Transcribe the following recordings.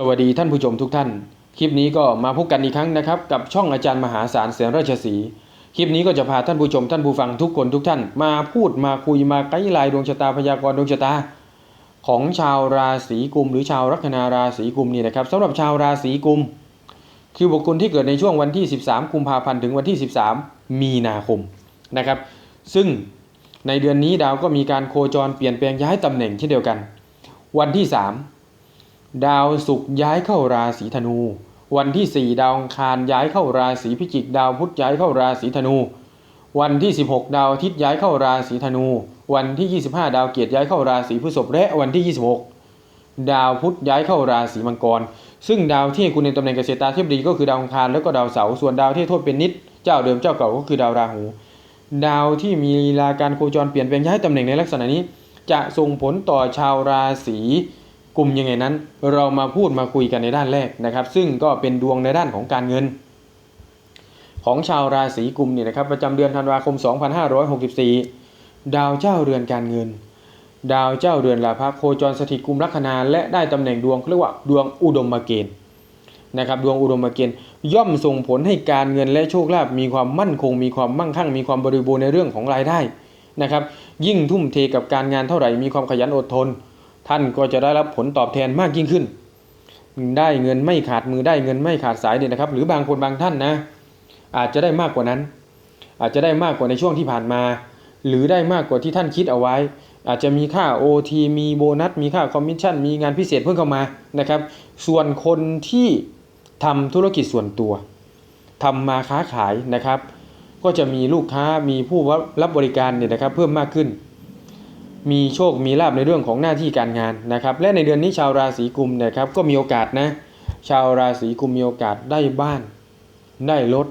สวัสดีท่านผู้ชมทุกท่าน คลิปนี้ก็มาพบกันอีกครั้งนะครับกับช่องอาจารย์มหาศาลเสียงราชสีคลิปนี้ก็จะพาท่านผู้ชมท่านผู้ฟังทุกคนทุกท่าน มาพูดมาคุยมาไกด์ไลน์ดวงชะตาพยากรณ์ดวงชะตา ของชาวราศีกุม หรือชาวลัคนาราศีกุมนี่นะครับสำหรับชาวราศีกุม คือบุคคลที่เกิดในช่วงวันที่ 13 กุมภาพันธ์ถึงวันที่ 13 มีนาคมนะครับ ซึ่งในเดือนนี้ดาวก็มีการโคจรเปลี่ยนแปลงย้ายตำแหน่งเช่นเดียวกัน วันที่ 3 ดาวศุกร์ย้ายเข้าราศีธนู วันที่ 4 ดาวอังคารย้ายเข้าราศีพิจิก ดาวพุธย้ายเข้าราศีธนู วันที่ 16 ดาวอาทิตย์ย้ายเข้าราศีธนู วันที่ 25 ดาวเกียรติย้ายเข้าราศีพฤษภและวันที่ 26 ดาวพุธย้ายเข้าราศีมังกร ซึ่งดาวที่คุณในตำแหน่งเกษตราธิบดีก็คือดาวอังคารแล้วก็ดาวเสาร์ส่วนดาวที่โทษเป็นนิด เจ้าเดิมเจ้าเก่าก็คือดาวราหู ดาวที่มีลีลาการโคจรเปลี่ยนแปลงย้ายตำแหน่งในลักษณะนี้ จะส่งผลต่อชาวราศี กุมยังไงนั้น เรามาพูดมาคุยกันในด้านแรกนะครับ ซึ่งก็เป็นดวงในด้านของการเงิน ของชาวราศีกุมเนี่ยนะครับประจำเดือนธันวาคม 2564 ดาวเจ้าเรือนการเงิน ดาวเจ้าเรือนลาภโคจรสถิตกุมลัคนาและได้ตำแหน่งดวงเรียกว่าดวงอุดมเกณฑ์นะครับดวงอุดมเกณฑ์ย่อมส่งผลให้การเงินและโชคลาภมีความมั่นคง มีความมั่งคั่ง มีความบริบูรณ์ในเรื่องของรายได้นะครับยิ่งทุ่มเทกับการงานเท่าไหร่มีความขยันอดทน ท่านก็จะได้รับผลตอบแทนมากยิ่งขึ้น ได้เงินไม่ขาดมือได้เงินไม่ขาดสายเนี่ยนะครับ หรือบางคนบางท่านนะ อาจจะได้มากกว่านั้น อาจจะได้มากกว่าในช่วงที่ผ่านมา หรือได้มากกว่าที่ท่านคิดเอาไว้ อาจจะมีค่า OT มีโบนัส มีค่าคอมมิชชั่น มีงานพิเศษเพิ่มเข้ามานะครับ ส่วนคนที่ทำธุรกิจส่วนตัวทำมาค้าขายนะครับ ก็จะมีลูกค้ามีผู้รับบริการเนี่ยนะครับ เพิ่มมากขึ้น มีโชคมีลาบในเรื่องของหน้าที่การงานนะครับ และในเดือนนี้ชาวราศีกุมนะครับก็มีโอกาสนะชาวราศีกุมมีโอกาสได้บ้าน ได้รถ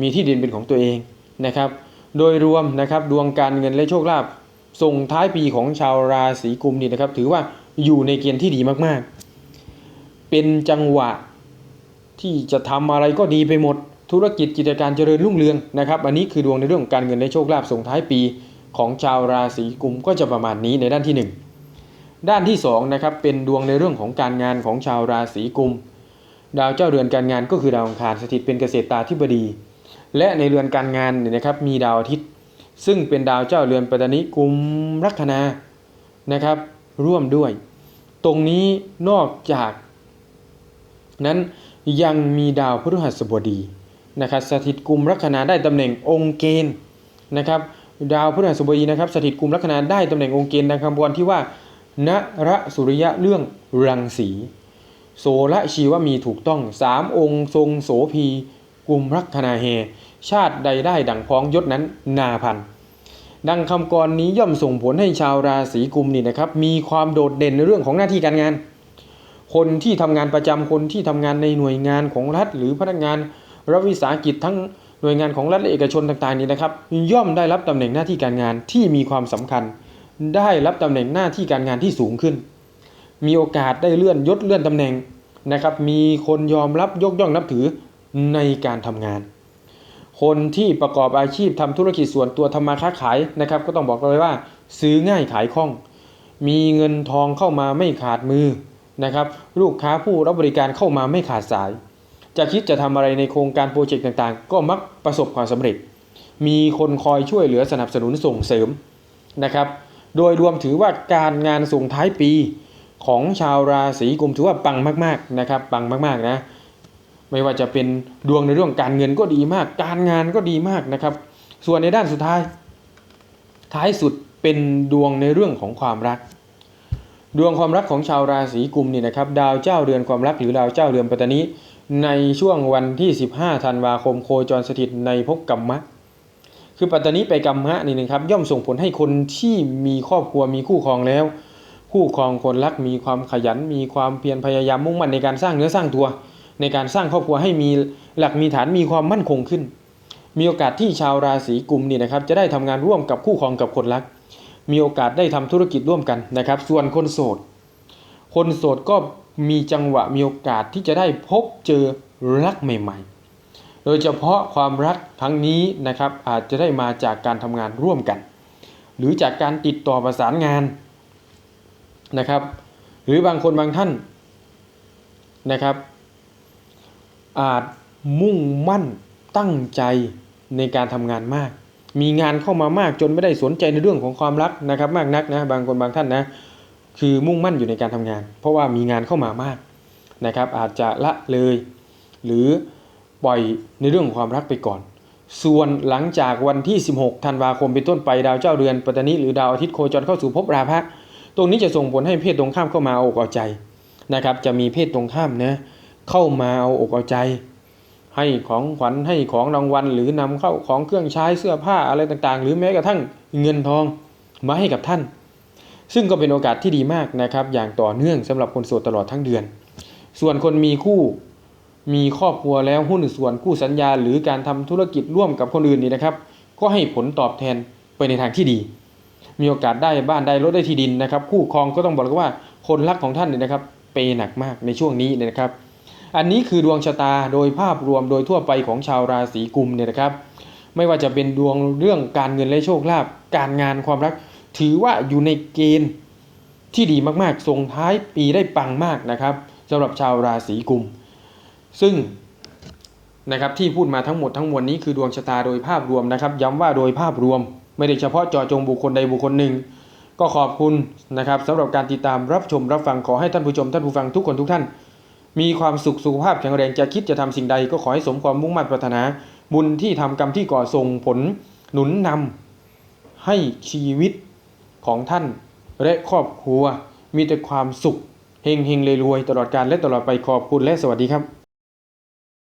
มีที่ดินเป็นของตัวเองนะครับ โดยรวมนะครับดวงการเงินและโชคลาภส่งท้ายปีของชาวราศีกุมนี่นะครับ ถือว่าอยู่ในเกณฑ์ที่ดีมากๆ เป็นจังหวะที่จะทำอะไรก็ดีไปหมด ธุรกิจกิจการเจริญรุ่งเรืองนะครับ อันนี้คือดวงในเรื่องของการเงินและโชคลาภส่งท้ายปี ของชาวราศีกุมก็จะประมาณนี้ในด้านที่ 1 ด้านที่2นะครับเป็นดวงในเรื่องของการงานของชาวราศีกุม ดาวเจ้าเรือนการงานก็คือดาวอังคารสถิตเป็นเกษตราธิบดี และในเรือนการงานเนี่ยนะครับมีดาวอาทิตย์ ซึ่งเป็นดาวเจ้าเรือนปัตตานิกุมลัคนานะครับร่วมด้วย ตรงนี้นอกจาก นั้นยังมีดาวพฤหัสบดีนะครับสถิตกุมลัคนาได้ตำแหน่งองค์เกณฑ์นะครับ ดาวพฤหัสบดีนะครับสถิตกลุ่มลัคนาได้ตำแหน่งองค์เกณฑ์ดังคำบวนที่ว่าณระสุริยะเรื่องรังสี โสละชีวมีถูกต้องสามองค์ทรงโสพีกลุ่มลัคนาเฮ ชาติใดได้ดังพ้องยศนั้นนาพันดังคำกรนี้ย่อมส่งผลให้ชาวราศีกุมนี่นะครับมีความโดดเด่นในเรื่องของหน้าที่การงาน คนที่ทำงานประจำคนที่ทำงานในหน่วยงานของรัฐ หรือพนักงานรัฐวิสาหกิจทั้ง หน่วยงานของรัฐและเอกชนต่างๆนี้นะครับ ย่อมได้รับตำแหน่งหน้าที่การงานที่มีความสำคัญ ได้รับตำแหน่งหน้าที่การงานที่สูงขึ้น มีโอกาสได้เลื่อนยศเลื่อนตำแหน่งนะครับ มีคนยอมรับยกย่องนับถือในการทำงาน คนที่ประกอบอาชีพทำธุรกิจส่วนตัวทำมาค้าขายนะครับ ก็ต้องบอกเลยว่า ซื้อง่ายขายคล่อง มีเงินทองเข้ามาไม่ขาดมือนะครับ ลูกค้าผู้รับบริการเข้ามาไม่ขาดสาย จะคิดจะทำอะไรในโครงการโปรเจกต์ต่างๆ ก็มักประสบความสำเร็จ มีคนคอยช่วยเหลือสนับสนุนส่งเสริมนะครับ โดยรวมถือว่าการงานส่งท้ายปีของชาวราศีกุมถือว่าปังมากๆนะครับ ปังมากๆนะ ไม่ว่าจะเป็นดวงในเรื่องการเงินก็ดีมาก การงานก็ดีมากนะครับ ส่วนในด้านสุดท้าย ท้ายสุดเป็นดวงในเรื่องของความรัก ดวงความรักของชาวราศีกุมนี่นะครับ ดาวเจ้าเรือนความรักหรือดาวเจ้าเรือนปัตตานี ในช่วงวันที่ 15ธันวาคมโคจรสถิตในภพกรรมะ คือปัตตานีไปกรรมะนี่นะครับ ย่อมส่งผลให้คนที่มีครอบครัวมีคู่ครองแล้ว คู่ครองคนรักมีความขยัน มีความเพียรพยายามมุ่งมั่นในการสร้างเนื้อสร้างตัว ในการสร้างครอบครัวให้มีหลักมีฐานมีความมั่นคงขึ้น มีโอกาสที่ชาวราศีกุมนี่นะครับ จะได้ทำงานร่วมกับคู่ครองกับคนรัก มีโอกาสได้ทำธุรกิจร่วมกันนะครับ ส่วนคนโสด คนโสดก็ มีจังหวะมีโอกาสที่จะได้พบเจอรักใหม่ ๆ โดยเฉพาะความรักครั้งนี้นะครับอาจจะได้มาจากการทำงานร่วมกัน หรือจากการติดต่อประสานงานนะครับ หรือบางคนบางท่านนะครับ อาจมุ่งมั่นตั้งใจในการทำงานมาก มีงานเข้ามามากจนไม่ได้สนใจในเรื่องของความรักนะครับ มากนักนะบางคนบางท่านนะ คือมุ่งมั่นอยู่ในการทำงาน เพราะว่ามีงานเข้ามามากนะครับ อาจจะละเลย หรือปล่อยในเรื่องของความรักไปก่อน ส่วนหลังจากวันที่ 16 ธันวาคมเป็นต้นไปดาวเจ้าเรือนปัตตานีหรือดาวอาทิตย์โคจรเข้าสู่ภพราพะตรงนี้จะส่งผลให้เพศตรงข้ามเข้ามาเอาอกเอาใจนะครับ จะมีเพศตรงข้ามนะเข้ามาเอาอกเอาใจ ให้ของขวัญให้ของรางวัล หรือนำเข้าของเครื่องใช้เสื้อผ้าอะไรต่างๆ หรือแม้กระทั่งเงินทองมาให้กับท่าน ซึ่งก็เป็นโอกาสที่ดีมากนะครับ อย่างต่อเนื่องสำหรับคนโสดตลอดทั้งเดือน ส่วนคนมีคู่มีครอบครัวแล้วหุ้นส่วนคู่สัญญา หรือการทำธุรกิจร่วมกับคนอื่นนี่นะครับ ก็ให้ผลตอบแทนไปในทางที่ดี มีโอกาสได้บ้านได้รถได้ที่ดินนะครับ คู่ครองก็ต้องบอกเลยว่าคนรักของท่านเนี่ยนะครับเปยหนักมากในช่วงนี้เนี่ยนะครับ อันนี้คือดวงชะตาโดยภาพรวมโดยทั่วไปของชาวราศีกุมเนี่ยนะครับ ไม่ว่าจะเป็นดวงเรื่องการเงินและโชคลาภการงานความรัก ถือว่าอยู่ในเกณฑ์ที่ดีมากๆส่งท้ายปีได้ปังมากนะครับสำหรับชาวราศีกุม ซึ่งนะครับที่พูดมาทั้งหมดทั้งมวลนี้คือดวงชะตาโดยภาพรวมนะครับ ย้ำว่าโดยภาพรวม ไม่ได้เฉพาะเจาะจงบุคคลใดบุคคลหนึ่ง ก็ขอบคุณนะครับสำหรับการติดตามรับชมรับฟังขอให้ท่านผู้ชมท่านผู้ฟังทุกคนทุกท่าน มีความสุขสุขภาพแข็งแรงจะคิดจะทำสิ่งใด ก็ขอให้สมความมุ่งมั่นปรารถนา บุญที่ทำกรรมที่ก่อส่งผลหนุนนำให้ชีวิต ของท่าน และครอบครัวมีแต่ความสุขเฮงเฮงเลยรวยตลอดการและตลอดไปขอบคุณและสวัสดีครับ